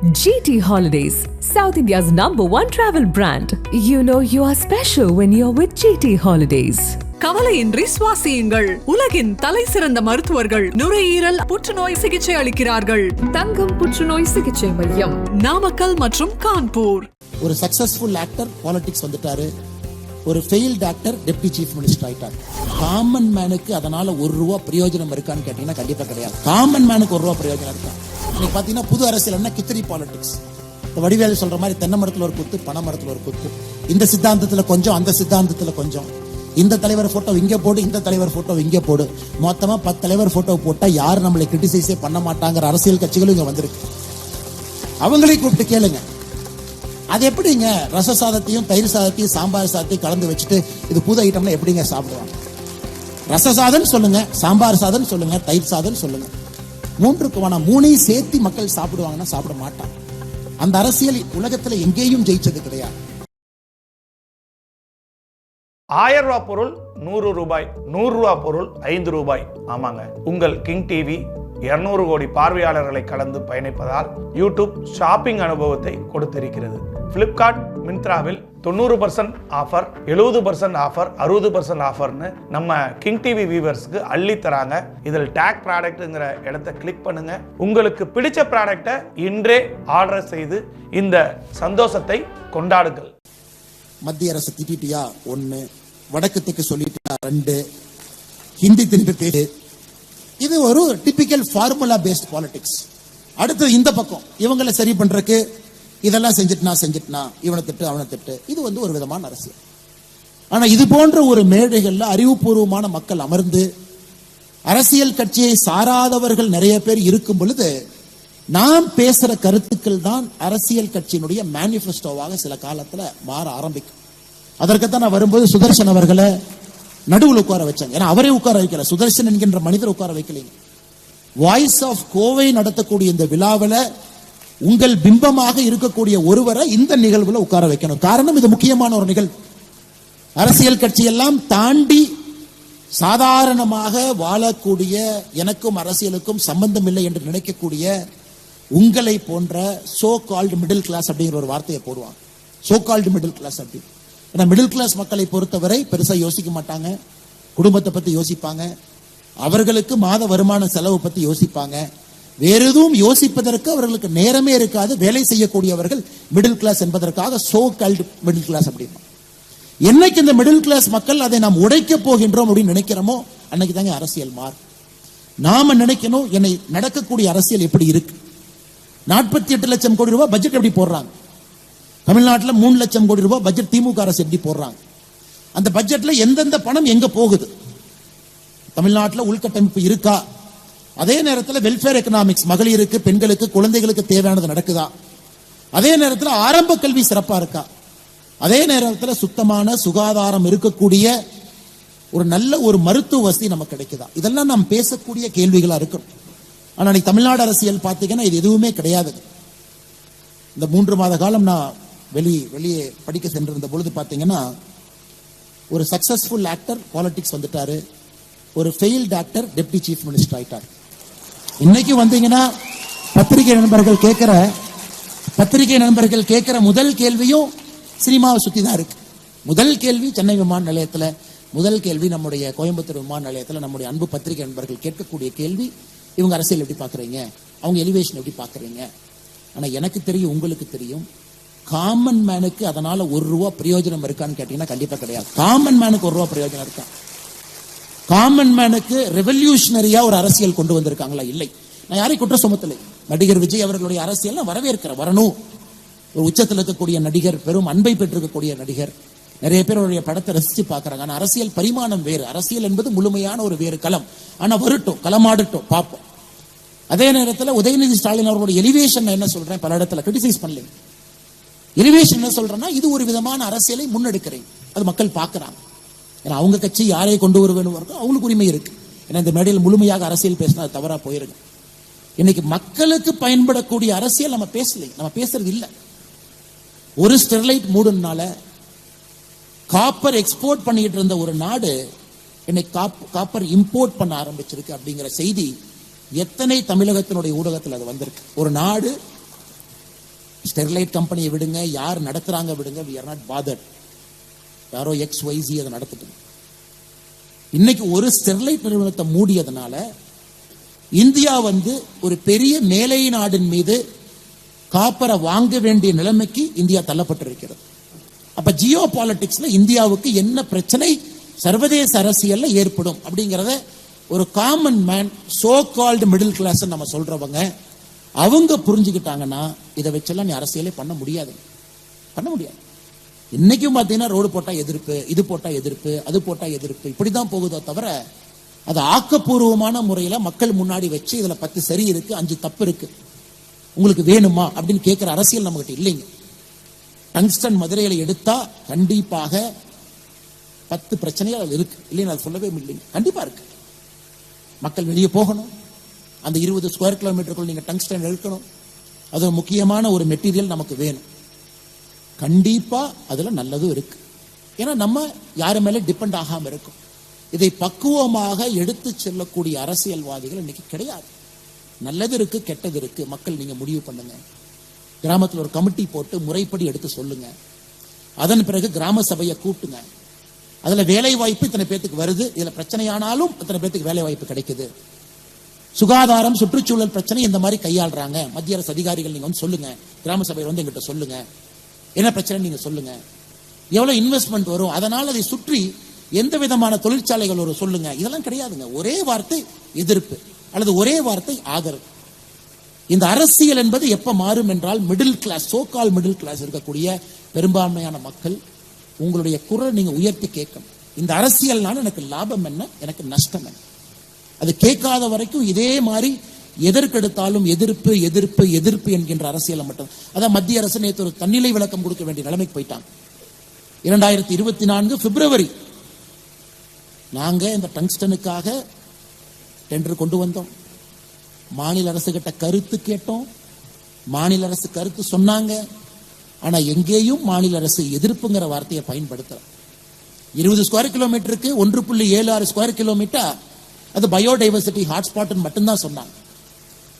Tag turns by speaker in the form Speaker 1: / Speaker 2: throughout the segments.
Speaker 1: GT Holidays, South India's number one travel brand. You know you are special when you're with GT Holidays.
Speaker 2: கவலையின்றி சுவாசியுங்கள். உலகின் தலை சிறந்த மருத்துவர்கள் நுரையீரல் புற்றுநோய் சிகிச்சை அளிக்கிறார்கள்.
Speaker 1: தங்கம் புற்றுநோய் சிகிச்சை மையம்.
Speaker 2: நாமக்கல் மற்றும் கான்பூர்.
Speaker 3: ஒரு சக்சஸ்ஃபுல் ஆக்டர் பாலிடிக்ஸ் வந்துட்டாரு. ஒரு failed actor deputy chief minister ஆயிட்டார். காமன் மேனுக்கு அதனால ஒரு ரூபா பிரயோஜனம் இருக்கான்னு கேட்டீங்கன்னா கண்டிப்பா கிடையாது. காமன் மேனுக்கு ஒரு ரூபா பிரயோஜனம் இருக்கா? இன்னைக்கு பார்த்தீங்கன்னா புது அரசியல் என்ன? கிச்சடி பாலிடிக்ஸ் இந்த வடிவேலு சொல்ற மாதிரி தென்னை மரத்தில் ஒரு குத்து பனை மரத்தில் ஒரு குத்து. இந்த சித்தாந்தத்தில் கொஞ்சம் அந்த சித்தாந்தத்தில் கொஞ்சம். இந்த தலைவர் போட்டோ இங்கே போடு இந்த தலைவர் போட்டோ இங்கே போடு. மொத்தமாக பத்து தலைவர் போட்டோ போட்டால் யார் நம்மளை கிரிட்டிசைஸே பண்ண மாட்டாங்கிற அரசியல் கட்சிகளும் இங்கே வந்திருக்கு. அவங்களையும் கூப்பிட்டு கேளுங்க. அது எப்படிங்க? ரச சாதத்தையும் தயிர் சாதத்தையும் சாம்பார் சாதத்தையும் கலந்து வச்சுட்டு இது புது ஐட்டம்னா எப்படிங்க சாப்பிடுவாங்க? ரச சாதம் சொல்லுங்க சாம்பார் சாதம் சொல்லுங்க தயிர் சாதம் சொல்லுங்க. மூன்றுக்கு வேணாம் மூணையும் சேர்த்து மக்கள் சாப்பிடுவாங்கன்னா சாப்பிட மாட்டாங்க அந்த அரசியல் உலகத்துல எங்கேயும் ஜெயிச்சது கிடையாது.
Speaker 4: ஆயிரம் ரூபாய் பொருள் நூறு ரூபாய் நூறு ரூபாய் பொருள் ஐந்து ரூபாய். ஆமாங்க. உங்கள் கிங் டிவி இருநூறு கோடி பார்வையாளர்களை கலந்து பயணிப்பதால் யூடியூப் ஷாப்பிங் அனுபவத்தை கொடுத்திருக்கிறது. பிளிப்கார்ட் மின்த்ராவில் தொண்ணூறு பர்சன்ட் ஆஃபர் எழுபது பர்சன்ட் ஆஃபர் அறுபது பர்சன்ட் ஆஃபர்னு நம்ம கிங் டிவி வியூவர்ஸ்க்கு அள்ளி தராங்க இதில் டேக் ப்ராடக்ட்டுங்கிற இடத்த கிளிக் பண்ணுங்க. உங்களுக்கு பிடிச்ச ப்ராடக்டை இன்றே ஆர்டர் செய்து இந்த சந்தோஷத்தை கொண்டாடுங்கள்.
Speaker 3: மத்திய அரசு திட்டிட்டியா ஒன்று வடக்கு திக்கு சொல்லிட்டியா ரெண்டு. ஹிந்தி திருப்பி பேரு இது ஒரு டிபிக்கல் ஃபார்முலா பேஸ்ட் பாலிடிக்ஸ் அடுத்து இந்த பக்கம். இவங்களை சரி பண்றதுக்கு இதெல்லாம் செஞ்சிட்டுனா செஞ்சிட்டுனா இவனை திட்டு அவனை திட்டு. இது வந்து ஒரு விதமான அரசியல். ஆனால் இது போன்ற ஒரு மேடைகளில் அறிவுபூர்வமான மக்கள் அமர்ந்து அரசியல் கட்சியை சாராதவர்கள் நிறைய பேர் இருக்கும் பொழுது நாம் பேசுகிற கருத்துக்கள் தான் அரசியல் கட்சியினுடைய மேனிஃபெஸ்டோவாக சில காலத்தில் மாற ஆரம்பிக்கும். அதற்குத்தான் நான் வரும்போது சுதர்சன் அவர்களை நடுவில் உட்கார வச்சாங்க. ஏன்னா அவரே உட்கார வைக்கல. சுதர்சன் என்கின்ற மனிதர் உட்கார வைக்கலைங்க. வாய்ஸ் ஆஃப் கோவை நடத்தக்கூடிய இந்த விழாவில் உங்கள் பிம்பமாக இருக்கக்கூடிய ஒருவரை இந்த நிகழ்வுல உட்கார வைக்கணும். காரணம் இது முக்கியமான ஒரு நிகழ்வு. அரசியல் கட்சியெல்லாம் தாண்டி சாதாரணமாக வாழக்கூடிய எனக்கும் அரசியலுக்கும் சம்பந்தம் இல்லை என்று நினைக்கக்கூடிய உங்களை போன்ற சோ கால்டு மிடில் கிளாஸ் அப்படிங்கிற ஒரு வார்த்தையை போடுவாங்க. சோ கால்டு மிடில் கிளாஸ் அப்படி. ஏன்னா மிடில் கிளாஸ் மக்களை பொறுத்தவரை பெருசா யோசிக்க மாட்டாங்க. குடும்பத்தை பத்தி யோசிப்பாங்க. அவர்களுக்கு மாத வருமான செலவு பத்தி யோசிப்பாங்க. வேற எதுவும் யோசிப்பதற்கு அவர்களுக்கு நேரமே இருக்காது. வேலை செய்யக்கூடியவர்கள் மிடில் கிளாஸ் என்பதற்காக சோ கால்டு மிடில் கிளாஸ் அப்படின்னா என்னைக்கு இந்த மிடில் கிளாஸ் மக்கள் அதை நாம் உடைக்க போகின்றோம் அப்படின்னு நினைக்கிறோமோ அன்னைக்கு தாங்க அரசியல் மாறும். நாம நினைக்கணும் என்னை நடக்கக்கூடிய அரசியல் எப்படி இருக்கு? நாற்பத்தி எட்டு லட்சம் கோடி ரூபாய் பட்ஜெட் எப்படி போடுறாங்க? தமிழ்நாட்டில் மூணு லட்சம் கோடி ரூபாய் பட்ஜெட் திமுக அரசு எப்படி போடுறாங்க? அந்த பட்ஜெட்ல எந்தெந்த பணம் எங்க போகுது? தமிழ்நாட்டில் உள்கட்டமைப்பு இருக்கா? அதே நேரத்தில் வெல்ஃபேர் எக்கனாமிக்ஸ் மகளிருக்கு பெண்களுக்கு குழந்தைகளுக்கு தேவையானது நடக்குதா? அதே நேரத்தில் ஆரம்ப கல்வி சிறப்பா இருக்கா? அதே நேரத்தில் சுத்தமான சுகாதாரம் இருக்கக்கூடிய ஒரு நல்ல ஒரு மருத்துவ வசதி நமக்கு கிடைக்குதா? இதெல்லாம் நாம் பேசக்கூடிய கேள்விகளா இருக்கும் ஆனா இன்னைக்கு தமிழ்நாடு அரசியல் பார்த்தீங்கன்னா இது எதுவுமே கிடையாது. இந்த மூன்று மாத காலம் நான் வெளி வெளியே படிக்க சென்றிருந்த பொழுது பார்த்தீங்கன்னா ஒரு சக்சஸ்ஃபுல் ஆக்டர் பாலிடிக்ஸ் வந்துட்டாரு. ஒரு failed actor deputy chief minister ஆயிட்டார். இன்னைக்கு வந்தீங்கன்னா பத்திரிகை நண்பர்கள் கேட்கிற பத்திரிகை நண்பர்கள் கேட்கிற முதல் கேள்வியும் சினிமாவை சுத்தி தான் இருக்கு. முதல் கேள்வி சென்னை விமான நிலையத்தில் முதல் கேள்வி நம்முடைய கோயம்புத்தூர் விமான நிலையத்தில் நம்முடைய அன்பு பத்திரிகை நண்பர்கள் கேட்கக்கூடிய கேள்வி இவங்க அரசியல் எப்படி பார்க்குறீங்க அவங்க எலிவேஷன் எப்படி பார்க்குறீங்க ஆனால் எனக்கு தெரியும் உங்களுக்கு தெரியும் காமன் மேனுக்கு அதனால ஒரு ரூபா பிரயோஜனம் இருக்கான்னு கேட்டீங்கன்னா கண்டிப்பாக கிடையாது. காமன் மேனுக்கு ஒரு ரூபா பிரயோஜனம் இருக்கான் காமன் மேனுக்கு ரெவல்யூஷனரியா ஒரு அரசியல் கொண்டு வந்திருக்காங்களா? இல்லை. நான் யாரையும் குற்றம் சுமத்தலை நடிகர் விஜய் அவர்களுடைய அரசியல் நான் வரணும். ஒரு உச்சத்தில் இருக்கக்கூடிய நடிகர் பெரும் அன்பை பெற்றிருக்கக்கூடிய நடிகர். நிறைய பேர் அவருடைய படத்தை ரசிச்சு பார்க்கறாங்க. ஆனா அரசியல் பரிமாணம் வேறு. அரசியல் என்பது முழுமையான ஒரு வேறு களம். ஆனா வரட்டும் களமாடட்டும் பார்ப்போம். அதே நேரத்தில் உதயநிதி ஸ்டாலின் அவர்களுடைய எலிவேஷன் என்ன சொல்றேன்? பல இடத்துல கிரிட்டிசைஸ் பண்ணல எலிவேஷன் என்ன சொல்றேன்னா இது ஒரு விதமான அரசியலை முன்னெடுக்கிறேன். அது மக்கள் பார்க்கறாங்க. ஏன்னா அவங்க கட்சி யாரை கொண்டு வருவேன்னு அவங்களுக்கு உரிமை இருக்கு. ஏன்னா இந்த மேடையில் முழுமையாக அரசியல் பேசினா அது தவறா போயிருக்கு இன்னைக்கு மக்களுக்கு பயன்படக்கூடிய அரசியல் நம்ம பேசலை. நம்ம பேசுறது இல்லை. ஒரு ஸ்டெர்லைட் மூடுனால காப்பர் எக்ஸ்போர்ட் பண்ணிட்டு இருந்த ஒரு நாடு இன்னைக்கு காப்பர் இம்போர்ட் பண்ண ஆரம்பிச்சிருக்கு அப்படிங்கிற செய்தி எத்தனை தமிழகத்தினுடைய ஊடகத்தில் அது வந்திருக்கு. ஒரு நாடு ஸ்டெர்லைட் கம்பெனியை விடுங்க யார் நடத்துறாங்க விடுங்க வி ஆர் நாட் பாதர்ட் யாரோ எக்ஸ் ஒய்சி அதை நடத்திட்டு இன்னைக்கு ஒரு ஸ்டெர்லைட் நிறுவனத்தை மூடியதுனால இந்தியா வந்து ஒரு பெரிய மேலை நாடின் மீது காப்பரை வாங்க வேண்டிய நிலைமைக்கு இந்தியா தள்ளப்பட்டிருக்கிறது. அப்ப ஜியோ பாலிடிக்ஸ்ல இந்தியாவுக்கு என்ன பிரச்சனை? சர்வதேச அரசியல்ல ஏற்படும் அப்படிங்கிறத ஒரு common man so called middle class நம்ம சொல்றவங்க அவங்க புரிஞ்சுக்கிட்டாங்கன்னா இதை வச்செல்லாம் நீ அரசியலே பண்ண முடியாது. பண்ண முடியாது. இன்னைக்கும் பார்த்தீங்கன்னா ரோடு போட்டா எதிர்ப்பு இது போட்டா எதிர்ப்பு அது போட்டா எதிர்ப்பு. இப்படிதான் போகுதோ தவிர அது ஆக்கப்பூர்வமான முறையில மக்கள் முன்னாடி வச்சு இதுல பத்து சரி இருக்கு அஞ்சு தப்பு இருக்கு. உங்களுக்கு வேணுமா அப்படின்னு கேட்கிற அரசியல் நம்மகிட்ட இல்லைங்க. டங்ஸ்டன் மதுரையில எடுத்தா கண்டிப்பாக பத்து பிரச்சனைகள் அது இருக்கு. இல்லைன்னு அது சொல்லவே இல்லைங்க. கண்டிப்பா இருக்கு. மக்கள் வெளியே போகணும். அந்த இருபது ஸ்கொயர் கிலோமீட்டருக்குள் நீங்க டங்ஸ்டன் எடுக்கணும் அது முக்கியமான ஒரு மெட்டீரியல் நமக்கு வேணும். கண்டிப்பா அதுல நல்லதும் இருக்கு. ஏன்னா நம்ம யாரு மேல டிபெண்ட் ஆகாம இருக்கும். இதை பக்குவமாக எடுத்து செல்லக்கூடிய அரசியல்வாதிகள் இன்னைக்கு கிடையாது. நல்லது இருக்கு கெட்டது இருக்கு. மக்கள் நீங்க முடிவு பண்ணுங்க. கிராமத்துல ஒரு கமிட்டி போட்டு முறைப்படி எடுத்து சொல்லுங்க. அதன் பிறகு கிராம சபையை கூட்டுங்க. அதுல வேலை வாய்ப்பு இத்தனை பேத்துக்கு வருது. இதுல பிரச்சனையானாலும் இத்தனை பேத்துக்கு வேலை வாய்ப்பு கிடைக்குது. சுகாதாரம் சுற்றுச்சூழல் பிரச்சனை இந்த மாதிரி கையாளுறாங்க. மத்திய அரசு அதிகாரிகள் நீங்க வந்து சொல்லுங்க. கிராம சபையில் வந்து எங்கிட்ட சொல்லுங்க. என்ன பிரச்சனை நீங்க சொல்லுங்க. எவ்வளவு இன்வெஸ்ட்மெண்ட் வரும் அதனால் அதை சுற்றி எந்த விதமான தொழிற்சாலைகள் வரும் சொல்லுங்க. இதெல்லாம் கிடையாதுங்க. ஒரே வார்த்தை எதிர்ப்பு. அல்லது ஒரே வார்த்தை ஆதரவு. இந்த அரசியல் என்பது எப்ப மாறும் என்றால் middle class so called middle class இருக்கக்கூடிய பெரும்பான்மையான மக்கள் உங்களுடைய குரல் நீங்க உயர்த்தி கேட்கணும் இந்த அரசியல்னால எனக்கு லாபம் என்ன? எனக்கு நஷ்டம் என்ன? அது கேட்காத வரைக்கும் இதே மாதிரி எதற்கெடுத்தாலும் எதிர்ப்பு எதிர்ப்பு எதிர்ப்பு என்கின்ற அரசியலை மட்டும். அதான் மத்திய அரசு நேற்று ஒரு தன்னிலை விளக்கம் கொடுக்க வேண்டிய நிலைமைக்கு போயிட்டாங்க. இரண்டாயிரத்தி இருபத்தி நான்கு பிப்ரவரி. நாங்க இந்த டங்ஸ்டனுக்காக டெண்டர் கொண்டு வந்தோம். மாநில அரசு கிட்ட கருத்து கேட்டோம். மாநில அரசு கருத்து சொன்னாங்க. ஆனா எங்கேயும் மாநில அரசு எதிர்ப்புங்கிற வார்த்தையை பயன்படுத்தல. இருபது ஸ்கொயர் கிலோமீட்டருக்கு ஒன்று புள்ளி ஏழு ஆறு ஸ்கொயர் கிலோமீட்டர் அது பயோடைவர்சிட்டி ஹாட்ஸ்பாட்னு மட்டும்தான் சொன்னாங்க.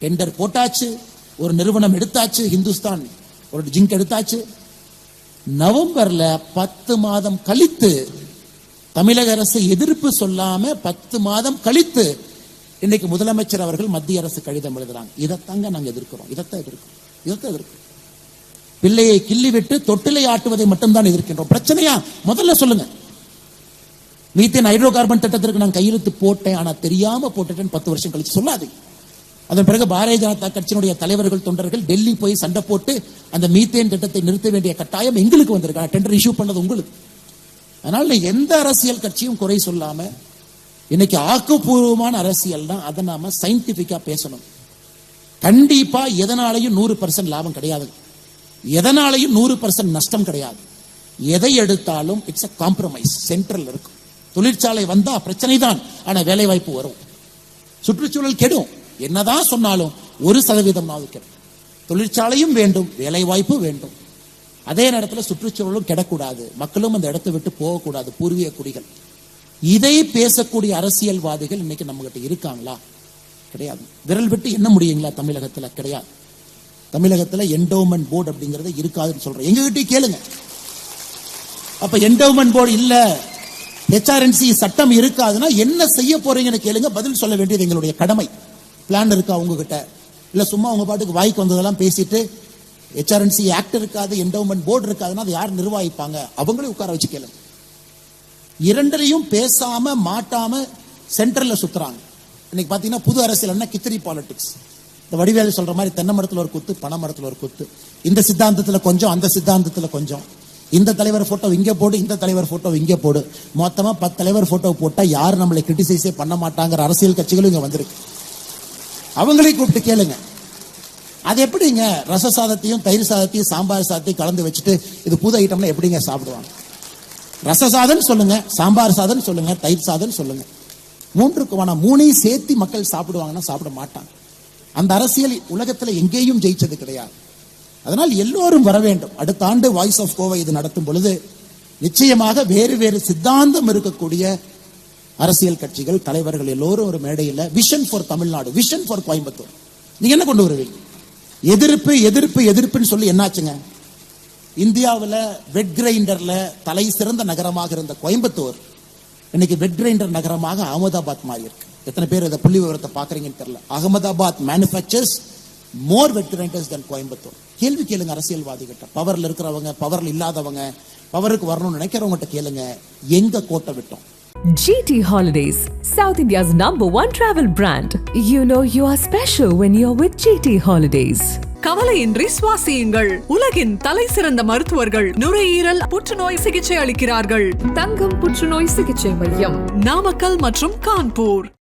Speaker 3: டெண்டர் போட்டாச்சு ஒரு நிறுவனம் எடுத்தாச்சு ஹிந்துஸ்தான் ஒரு ஜிங்க் எடுத்தாச்சு. நவம்பர்ல பத்து மாதம் கழித்து தமிழக அரசு எதிர்ப்பு சொல்லாம பத்து மாதம் கழித்து இன்னைக்கு முதலமைச்சர் அவர்கள் மத்திய அரசு கடிதம் எழுதுறாங்க. இதைத்தாங்க நாங்க எதிர்க்கிறோம். இதைத்தான் எதிர்க்கிறோம். இதைத்தான் எதிர்க்கிறோம். பிள்ளையை கிள்ளி விட்டு தொட்டிலை ஆட்டுவதை மட்டும்தான் எதிர்க்கின்றோம். பிரச்சனையா? முதல்ல சொல்லுங்க. மீத்தேன் ஹைட்ரோ கார்பன் திட்டத்திற்கு நான் கையெழுத்து போட்டேன் ஆனா தெரியாம போட்டுட்டேன்னு பத்து வருஷம் கழிச்சு சொல்லாது அதன் பிறகு பாரதிய ஜனதா கட்சியினுடைய தலைவர்கள் தொண்டர்கள் டெல்லி போய் சண்டை போட்டு அந்த மீத்தேன் திட்டத்தை நிறுத்த வேண்டிய கட்டாயம் எங்களுக்கு வந்திருக்கு டெண்டர் இஷ்யூ பண்ணது உங்களுக்கு. அதனால எந்த அரசியல் கட்சியும் குறை சொல்லாம இன்னைக்கு ஆக்கப்பூர்வமான அரசியல் தான். அதை நாம சயின்டிபிக்கா பேசணும். கண்டிப்பா எதனாலையும் நூறு பர்சன்ட் லாபம் கிடையாது. எதனாலையும் நூறு பர்சன்ட் நஷ்டம் கிடையாது. எதை எடுத்தாலும் இட்ஸ் அ காம்ப்ரமைஸ் சென்ட்ரல் இருக்கும். தொழிற்சாலை வந்தா பிரச்சனை தான் ஆனா வேலை வாய்ப்பு வரும். சுற்றுச்சூழல் கெடும். என்னதான் சொன்னாலும் ஒரு சதவீதம் கெடும் தொழிற்சாலையும் வேண்டும் வேலை வாய்ப்பு வேண்டும். அதே நேரத்தில் சுற்றுச்சூழலும் கிடக்கூடாது. மக்களும் அந்த இடத்தை விட்டு போகக்கூடாது பூர்வீக குடிகள். இதை பேசக்கூடிய அரசியல்வாதிகள் இன்னைக்கு நம்ம கிட்ட இருக்காங்களா? கிடையாது. விரல் விட்டு என்ன முடியுங்களா? தமிழகத்துல கிடையாது. தமிழகத்துல என்டோமெண்ட் போர்டு அப்படிங்கறது இருக்காதுன்னு சொல்றேன். எங்ககிட்டயும் கேளுங்க. அப்ப என்டோமெண்ட் போர்டு இல்ல. ஹெச்ஆர்என்சி சட்டம் இருக்காதுன்னா என்ன செய்ய போறீங்கன்னு கேளுங்க. பதில் சொல்ல வேண்டியது எங்களுடைய கடமை. பிளான் இருக்கா உங்ககிட்ட இல்ல சும்மா உங்க பாட்டுக்கு வாய்க்கு வந்ததெல்லாம் பேசிட்டு ஹெச்ஆர்என்சி ஆக்ட் இருக்காது என்டோமெண்ட் போர்டு இருக்காதுன்னா அதை யார் நிர்வாகிப்பாங்க? அவங்களே உட்கார வச்சு கேளுங்க இரண்டரையும் பேசாம மாட்டாம சென்டர்ல சுத்துறாங்க. இன்னைக்கு பாத்தீங்கன்னா புது அரசியல் என்ன? கித்திரி பாலிடிக்ஸ் இந்த வடிவேலு சொல்ற மாதிரி தென்னை மரத்துல ஒரு குத்து பனை மரத்துல ஒரு குத்து. இந்த சித்தாந்தத்துல கொஞ்சம் அந்த சித்தாந்தத்துல கொஞ்சம். இந்த தலைவர் போட்டோ இங்க போடு இந்த தலைவர் போட்டோ இங்க போடு. மொத்தமா பத்து தலைவர் போட்டோ போட்டா யாரும் நம்மளை கிரிட்டிசைஸே பண்ண மாட்டாங்கிற அரசியல் கட்சிகளும் இங்க வந்திருக்கு. அவங்களையும் கூப்பிட்டு கேளுங்க. அது எப்படிங்க? ரச சாதத்தையும் தயிர் சாதத்தையும் சாம்பார் சாதத்தையும் கலந்து வச்சுட்டு இது புது ஐட்டம்னா எப்படிங்க சாப்பிடுவாங்க? ரச சாதம் சொல்லுங்க சாம்பார் சாதம் சொல்லுங்க தயிர் சாதம் சொல்லுங்க. மூன்றுக்கு வேணா மூணையும் சேர்த்து மக்கள் சாப்பிடுவாங்கன்னா சாப்பிட மாட்டாங்க. அந்த அரசியல் உலகத்துல எங்கேயும் ஜெயிச்சது கிடையாது. அதனால் எல்லோரும் வர வேண்டும். அடுத்த ஆண்டு வாய்ஸ் ஆஃப் கோவை இது நடத்தும் பொழுது நிச்சயமாக வேறு வேறு சித்தாந்தம் இருக்கக்கூடிய அரசியல் கட்சிகள் தலைவர்கள் எல்லோரும் ஒரு மேடையில் vision for Tamil Nadu vision for Coimbatore. நீங்க என்ன கொண்டு வருவீங்க? எதிர்ப்பு எதிர்ப்பு எதிர்ப்புன்னு சொல்லி என்னாச்சுங்க? இந்தியாவில் வெட் கிரைண்டர்ல தலை சிறந்த நகரமாக இருந்த கோயம்புத்தூர் இன்னைக்கு வெட் கிரைண்டர் நகரமாக அகமதாபாத் மாறி இருக்கு எத்தனை பேர் இதை புள்ளி விவரத்தை பாக்குறீங்கன்னு தெரியல. Ahmedabad manufactures more wet grinders தன் கோயம்புத்தூர். கேள்வி கேளுங்க அரசியல்வாதிகிட்ட. பவர்ல இருக்கிறவங்க பவர்ல இல்லாதவங்க பவருக்கு வரணும்னு நினைக்கிறவங்ககிட்ட கேளுங்க. எங்க கோட்டை விட்டோம்?
Speaker 1: GT Holidays, South India's number one travel brand. You know you are special when you're with GT Holidays.
Speaker 2: கவலையின்றி சுவாசியுங்கள் உலகின் தலை சிறந்த மருத்துவர்கள் நுரையீரல் புற்றுநோய் சிகிச்சை அளிக்கிறார்கள்
Speaker 5: தங்கம் புற்றுநோய் சிகிச்சை மையம்
Speaker 2: நாமக்கல் மற்றும் கான்பூர்